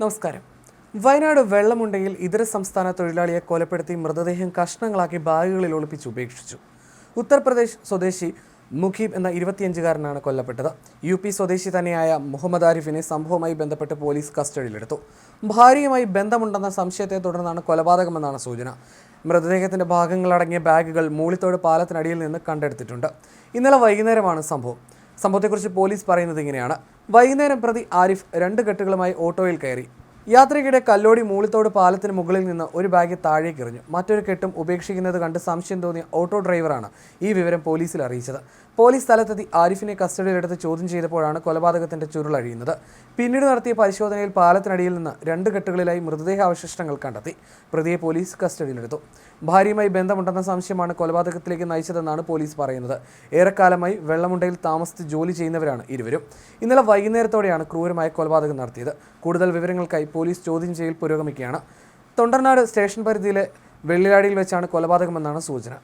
നമസ്കാരം. വയനാട് വെള്ളമുണ്ടയിൽ ഇതര സംസ്ഥാന തൊഴിലാളിയെ കൊലപ്പെടുത്തി മൃതദേഹം കഷ്ണങ്ങളാക്കി ബാഗുകളിൽ ഒളിപ്പിച്ച് ഉപേക്ഷിച്ചു. ഉത്തർപ്രദേശ് സ്വദേശി മുഖീബ് എന്ന ഇരുപത്തിയഞ്ചുകാരനാണ് കൊല്ലപ്പെട്ടത്. യു പി സ്വദേശി തന്നെയായ മുഹമ്മദ് ആരിഫിനെ സംഭവവുമായി ബന്ധപ്പെട്ട് പോലീസ് കസ്റ്റഡിയിലെടുത്തു. ഭാര്യയുമായി ബന്ധമുണ്ടെന്ന സംശയത്തെ തുടർന്നാണ് കൊലപാതകമെന്നാണ് സൂചന. മൃതദേഹത്തിന്റെ ഭാഗങ്ങളടങ്ങിയ ബാഗുകൾ മൂളിത്തോട് പാലത്തിനടിയിൽ നിന്ന് കണ്ടെടുത്തിട്ടുണ്ട്. ഇന്നലെ വൈകുന്നേരമാണ് സംഭവം. സംഭവത്തെക്കുറിച്ച് പോലീസ് പറയുന്നത് ഇങ്ങനെയാണ്. വൈകുന്നേരം പ്രതി ആരിഫ് രണ്ട് കെട്ടുകളുമായി ഓട്ടോയിൽ കയറി. യാത്രയ്ക്കിടെ കല്ലോടി മൂളിത്തോട് പാലത്തിന് മുകളിൽ നിന്ന് ഒരു ബാഗ് താഴേക്ക് എറിഞ്ഞു മറ്റൊരു കെട്ടും ഉപേക്ഷിക്കുന്നത് കണ്ട് സംശയം തോന്നിയ ഓട്ടോ ഡ്രൈവറാണ് ഈ വിവരം പോലീസിൽ അറിയിച്ചത്. പോലീസ് സ്ഥലത്തെത്തി ആരിഫിനെ കസ്റ്റഡിയിലെടുത്ത് ചോദ്യം ചെയ്തപ്പോഴാണ് കൊലപാതകത്തിന്റെ ചുരുളഴിയുന്നത് പിന്നീട് നടത്തിയ പരിശോധനയിൽ പാലത്തിനടിയിൽ നിന്ന് രണ്ട് കെട്ടുകളിലായി മൃതദേഹാവശിഷ്ടങ്ങൾ കണ്ടെത്തി. പ്രതിയെ പോലീസ് കസ്റ്റഡിയിലെടുത്തു. ഭാര്യയുമായി ബന്ധമുണ്ടെന്ന സംശയമാണ് കൊലപാതകത്തിലേക്ക് നയിച്ചതെന്നാണ് പോലീസ് പറയുന്നത്. ഏറെക്കാലമായി വെള്ളമുണ്ടയിൽ താമസിച്ച് ജോലി ചെയ്യുന്നവരാണ് ഇരുവരും. ഇന്നലെ വൈകുന്നേരത്തോടെയാണ് ക്രൂരമായ കൊലപാതകം നടത്തിയത്. കൂടുതൽ വിവരങ്ങൾക്കായി പോലീസ് ചോദ്യം ചെയ്യൽ പുരോഗമിക്കുകയാണ്. തൊണ്ടർനാട് സ്റ്റേഷൻ പരിധിയിലെ വെള്ളിലാടിയിൽ വെച്ചാണ് കൊലപാതകമെന്നാണ് സൂചന.